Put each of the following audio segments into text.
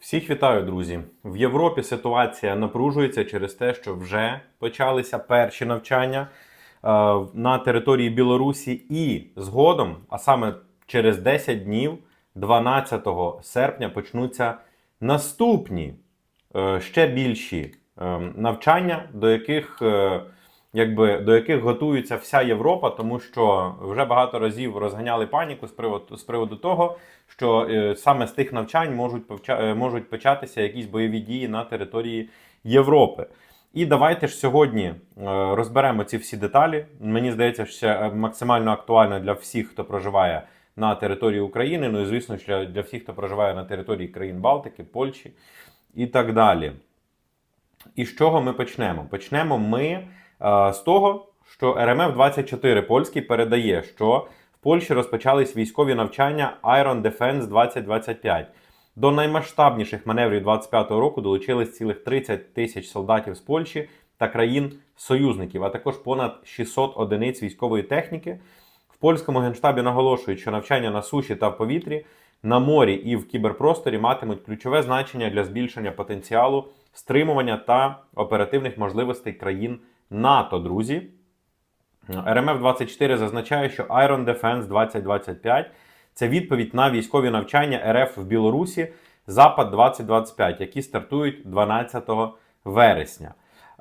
Всіх вітаю, друзі. В Європі ситуація напружується через те, що вже почалися перші навчання е, на території Білорусі, і згодом, а саме через 10 днів, 12 серпня, почнуться наступні е, ще більші е, навчання, до яких, е, якби, до яких готується вся Європа, тому що вже багато разів розганяли паніку з приводу, з приводу того, що е, саме з тих навчань можуть, повча- е, можуть початися якісь бойові дії на території Європи. І давайте ж сьогодні е, розберемо ці всі деталі. Мені здається, що максимально актуально для всіх, хто проживає на території України. Ну і звісно, що для всіх, хто проживає на території країн Балтики, Польщі і так далі. І з чого ми почнемо? Почнемо ми з того, що РМФ 24 польський передає, що в Польщі розпочались військові навчання Iron Defense 2025. До наймасштабніших маневрів 25-го року долучились цілих 30 тисяч солдатів з Польщі та країн-союзників, а також понад 600 одиниць військової техніки. В польському генштабі наголошують, що навчання на суші та в повітрі, на морі і в кіберпросторі матимуть ключове значення для збільшення потенціалу, стримування та оперативних можливостей країн НАТО, друзі. РМФ 24 зазначає, що Iron Defense 2025 це відповідь на військові навчання РФ в Білорусі Запад 2025, які стартують 12 вересня.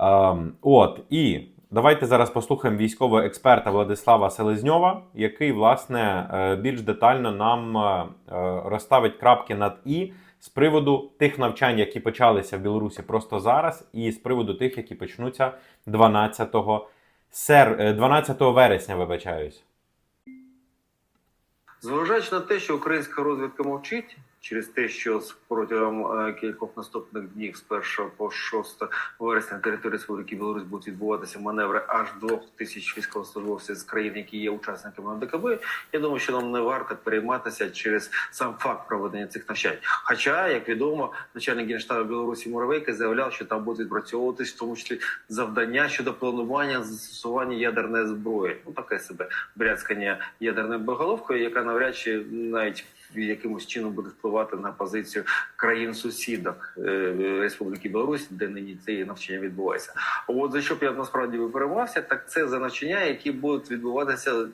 Ем, от і давайте зараз послухаємо військового експерта Владислава Селезньова, який власне е, більш детально нам е, е, розставить крапки над і з приводу тих навчань, які почалися в Білорусі просто зараз, і з приводу тих, які почнуться 12 сер... е, 12 вересня, вибачаюсь. Зважаючи на те, що українська розвідка мовчить через те, що протягом е, кількох наступних днів з 1 по 6 вересня на території Республіки Білорусь будуть відбуватися маневри аж двох тисяч військовослужбовців з країн, які є учасниками ДКБ, я думаю, що нам не варто перейматися через сам факт проведення цих навчань. Хоча, як відомо, начальник генштабу Білорусі Муравейка заявляв, що там будуть відпрацьовуватись в тому числі завдання щодо планування застосування ядерної зброї. Ну таке себе бряцкання ядерною боголовкою, яка навряд чи навіть якимось чином буде впливати на позицію країн сусідок е, Республіки Білорусь, де нині це навчання відбувається. От за що б я насправді би так це за навчання, які будуть відбуватися.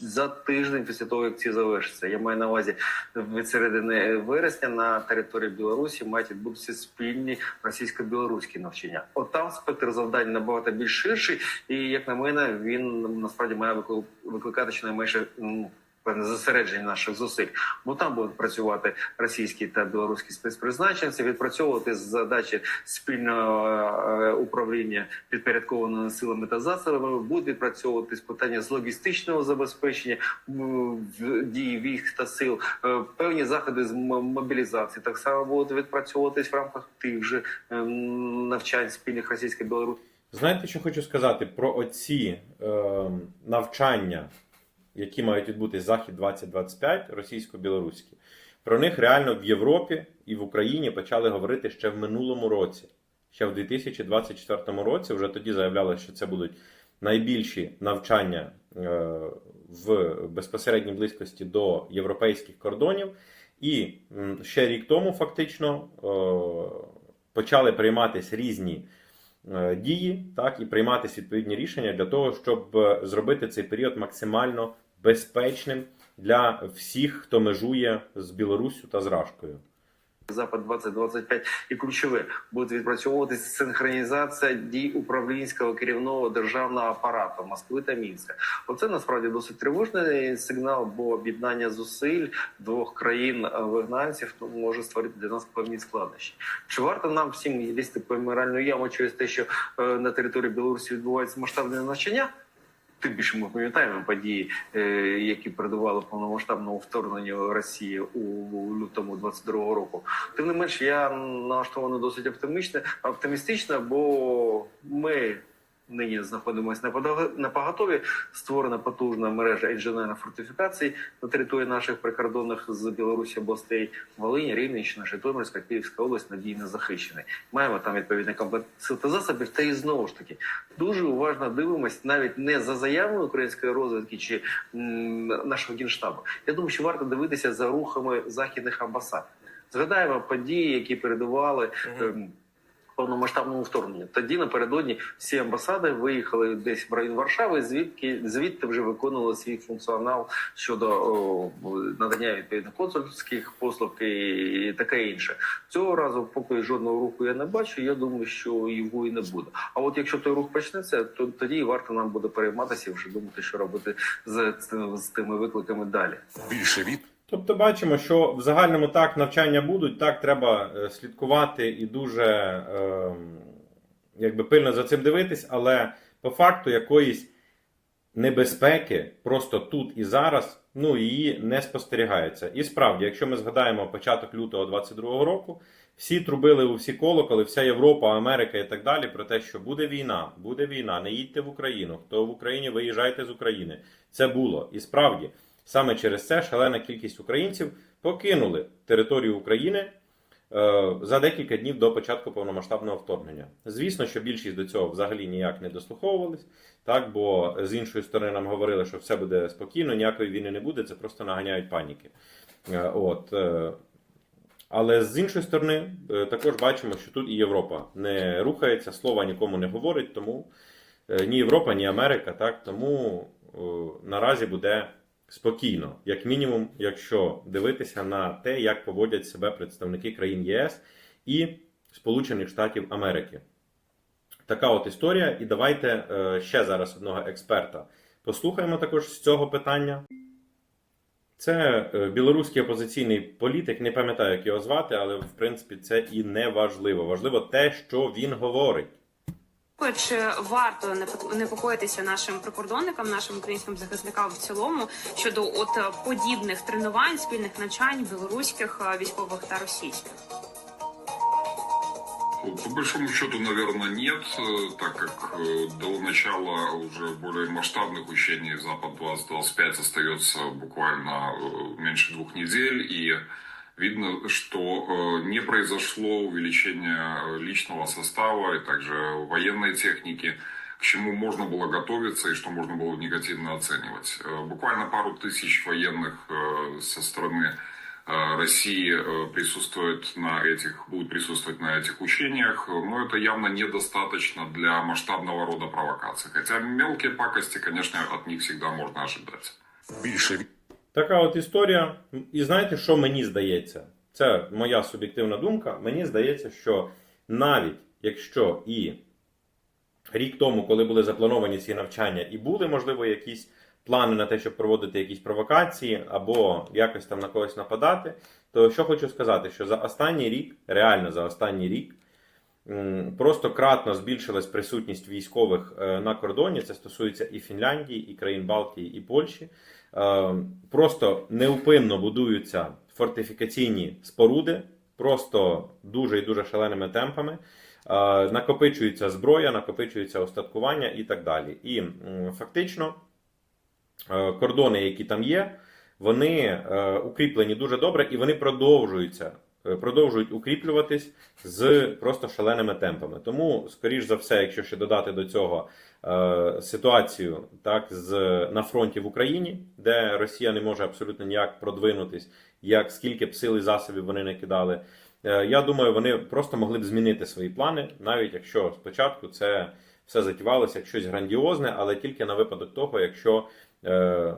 За тиждень після того, як ці завершаться, я маю на увазі від середини вересня на території Білорусі мають відбутися спільні російсько-білоруські навчання. От там спектр завдань набагато більш ширший, і як на мене, він насправді має виклик- викликати щонайменше певне зосередження наших зусиль. Бо там будуть працювати російські та білоруські спецпризначенці, відпрацьовувати задачі спільного е, управління підпорядкованими силами та засобами, будуть відпрацьовувати питання з логістичного забезпечення дії військ та сил, Е, певні заходи з мобілізації так само будуть відпрацьовуватись в рамках тих же ем, навчань спільних російсько-білоруських. Знаєте, що хочу сказати про оці е, навчання, які мають відбутись Захід 2025 російсько-білоруські. Про них реально в Європі і в Україні почали говорити ще в минулому році. Ще в 2024 році вже тоді заявляли, що це будуть найбільші навчання е, в безпосередній близькості до європейських кордонів. І ще рік тому фактично е, почали прийматися різні е, дії, так і прийматися відповідні рішення для того, щоб зробити цей період максимально безпечним для всіх, хто межує з Білоруссю та з Рашкою. Запад 2025 і ключове буде відпрацьовуватися синхронізація дій управлінського керівного державного апарату Москви та Мінська. Оце насправді досить тривожний сигнал, бо об'єднання зусиль двох країн вигнанців ну, може створити для нас певні складнощі. Чи варто нам всім лізти по моральну яму через те, що е, на території Білорусі відбувається масштабне навчання? Тим більше ми пам'ятаємо події, е, які передували повномасштабному вторгненню Росії у лютому 22-го року. Тим не менш, я налаштований досить оптимічно, оптимістично, бо ми нині знаходимося на поготові. Створена потужна мережа інженерних фортифікацій на території наших прикордонних з Білорусі областей Волині, Рівненщина, Житомирська, Київська область надійно захищений. Маємо там відповідний комплект засобів. Та і знову ж таки дуже уважно дивимось навіть не за заявами української розвідки чи м, нашого генштабу. Я думаю, що варто дивитися за рухами західних амбасад. Згадаємо події, які передували ем, повномасштабному вторгненню. Тоді напередодні всі амбасади виїхали десь в район Варшави, звідки звідти вже виконували свій функціонал щодо о, надання відповідно консульських послуг і таке інше. Цього разу, поки жодного руху я не бачу, я думаю, що його і не буде. А от якщо той рух почнеться, то тоді варто нам буде перейматися і вже думати, що робити з, з тими викликами далі. Більше від Тобто бачимо, що в загальному так навчання будуть, так треба е, слідкувати і дуже е, якби пильно за цим дивитись, але по факту якоїсь небезпеки просто тут і зараз ну, її не спостерігається. І справді, якщо ми згадаємо початок лютого 22-го року, всі трубили у всі колоколи, вся Європа, Америка і так далі про те, що буде війна, буде війна, не їдьте в Україну. Хто в Україні, виїжджайте з України. Це було. І справді, саме через це шалена кількість українців покинули територію України е, за декілька днів до початку повномасштабного вторгнення. Звісно, що більшість до цього взагалі ніяк не дослуховувались, так бо з іншої сторони нам говорили, що все буде спокійно, ніякої війни не буде, це просто наганяють паніки. Е, От. е, Але з іншої сторони, також бачимо, що тут і Європа не рухається, слова нікому не говорить, тому ні Європа, ні Америка, так тому наразі буде спокійно, як мінімум, якщо дивитися на те, як поводять себе представники країн ЄС і Сполучених Штатів Америки. Така от історія. І давайте е, ще зараз одного експерта послухаємо також з цього питання. Це е, білоруський опозиційний політик, не пам'ятаю, як його звати, але в принципі це і не важливо. Важливо те, що він говорить. Чи варто непо- непокоїтися нашим прикордонникам, нашим українським захисникам в цілому щодо от е, подібних тренувань, спільних навчань білоруських е, військових та російських? По большому счету, наверное, нет, э, так как э, до начала уже более масштабных учений Запад-2025 остается буквально э, меньше двух недель, и видно, что э, не произошло увеличение э, личного состава и также военной техники, к чему можно было готовиться и что можно было негативно оценивать. Э, Буквально пару тысяч военных со стороны России присутствует на этих, будет присутствовать на этих учениях, но это явно недостаточно для масштабного рода провокаций. Хотя мелкие пакости, конечно, от них всегда можно ожидать. більше Така от історія. І знаєте, що мені здається? Це моя суб'єктивна думка. Мені здається, що навіть якщо і рік тому, коли були заплановані ці навчання, і були, можливо, якісь плани на те, щоб проводити якісь провокації або якось там на когось нападати, то що хочу сказати, що за останній рік, реально за останній рік, просто кратно збільшилась присутність військових е, на кордоні. Це стосується і Фінляндії, і країн Балтії, і Польщі. Е, Просто неупинно будуються фортифікаційні споруди, просто дуже і дуже шаленими темпами. Е, Накопичується зброя, накопичується остаткування і так далі. І фактично кордони, які там є, вони укріплені дуже добре і вони продовжуються. Е, Продовжують укріплюватись з просто шаленими темпами. Тому, скоріш за все, якщо ще додати до цього е, ситуацію так, з, на фронті в Україні, де Росія не може абсолютно ніяк продвинутись, як скільки б сил і засобів вони не кидали, е, я думаю, вони просто могли б змінити свої плани, навіть якщо спочатку це все затівалося як щось грандіозне, але тільки на випадок того, якщо е,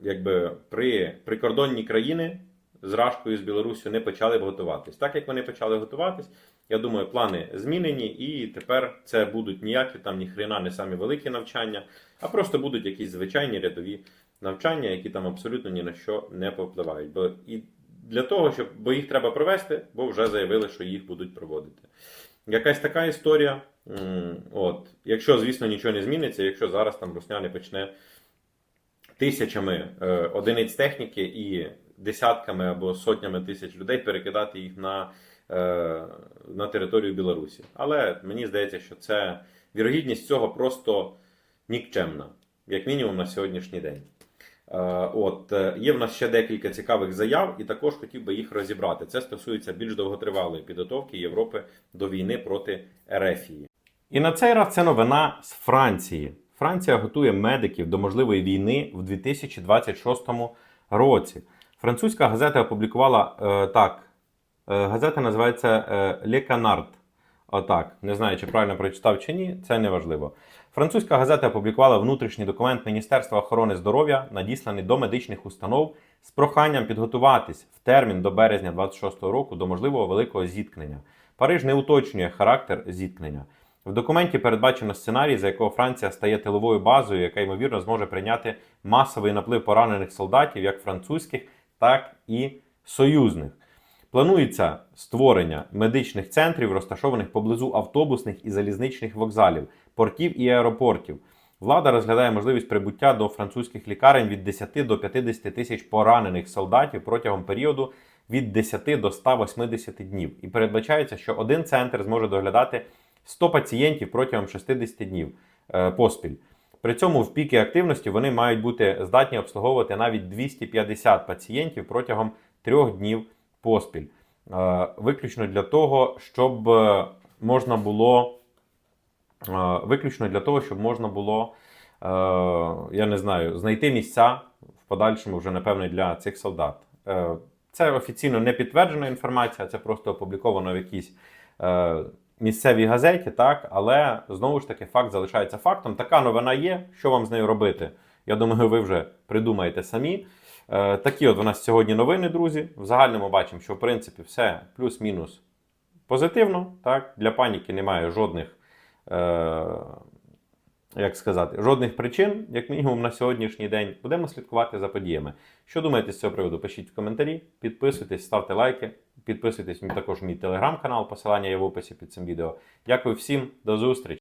якби при прикордонні країни з Рашкою з Білоруссю не почали б готуватись. Так як вони почали готуватись, я думаю, плани змінені, і тепер це будуть ніякі там ні хрена, не самі великі навчання, а просто будуть якісь звичайні рядові навчання, які там абсолютно ні на що не повпливають. Бо і для того, щоб бо їх треба провести, бо вже заявили, що їх будуть проводити. Якась така історія. От, якщо, звісно, нічого не зміниться, якщо зараз там Русня не почне тисячами е, одиниць техніки і десятками або сотнями тисяч людей перекидати їх на, е, на територію Білорусі. Але мені здається, що це вірогідність цього просто нікчемна, як мінімум на сьогоднішній день. Е, От е, є в нас ще декілька цікавих заяв, і також хотів би їх розібрати. Це стосується більш довготривалої підготовки Європи до війни проти Ерефії. І на цей раз це новина з Франції. Франція готує медиків до можливої війни в 2026 році. Французька газета опублікувала е, так Е, Газета називається е, Le Canard. Отак. Не знаю, чи правильно прочитав чи ні, це не важливо. Французька газета опублікувала внутрішній документ Міністерства охорони здоров'я, надісланий до медичних установ з проханням підготуватись в термін до березня 26-го року до можливого великого зіткнення. Париж не уточнює характер зіткнення. В документі передбачено сценарій, за якого Франція стає тиловою базою, яка ймовірно зможе прийняти масовий наплив поранених солдатів, як французьких, так і союзних. Планується створення медичних центрів, розташованих поблизу автобусних і залізничних вокзалів, портів і аеропортів. Влада розглядає можливість прибуття до французьких лікарень від 10 до 50 тисяч поранених солдатів протягом періоду від 10 до 180 днів. І передбачається, що один центр зможе доглядати 100 пацієнтів протягом 60 днів е, поспіль. При цьому в піки активності вони мають бути здатні обслуговувати навіть 250 пацієнтів протягом трьох днів поспіль. Е, Виключно для того, щоб е, можна було е, виключно для того, щоб можна було, е, я не знаю, знайти місця в подальшому вже, напевно, для цих солдат. Е, Це офіційно не підтверджена інформація, це просто опубліковано в якійсь е, місцевій газеті, так, але знову ж таки факт залишається фактом. Така новина є. Що вам з нею робити? Я думаю, ви вже придумаєте самі. Е, такі от у нас сьогодні новини, друзі. В загальному бачимо, що в принципі все плюс-мінус позитивно. Так? Для паніки немає жодних, е, як сказати, жодних причин, як мінімум на сьогоднішній день. Будемо слідкувати за подіями. Що думаєте з цього приводу? Пишіть в коментарі, підписуйтесь, ставте лайки, підписуйтесь також мій телеграм-канал, посилання є в описі під цим відео. Дякую всім, до зустрічі!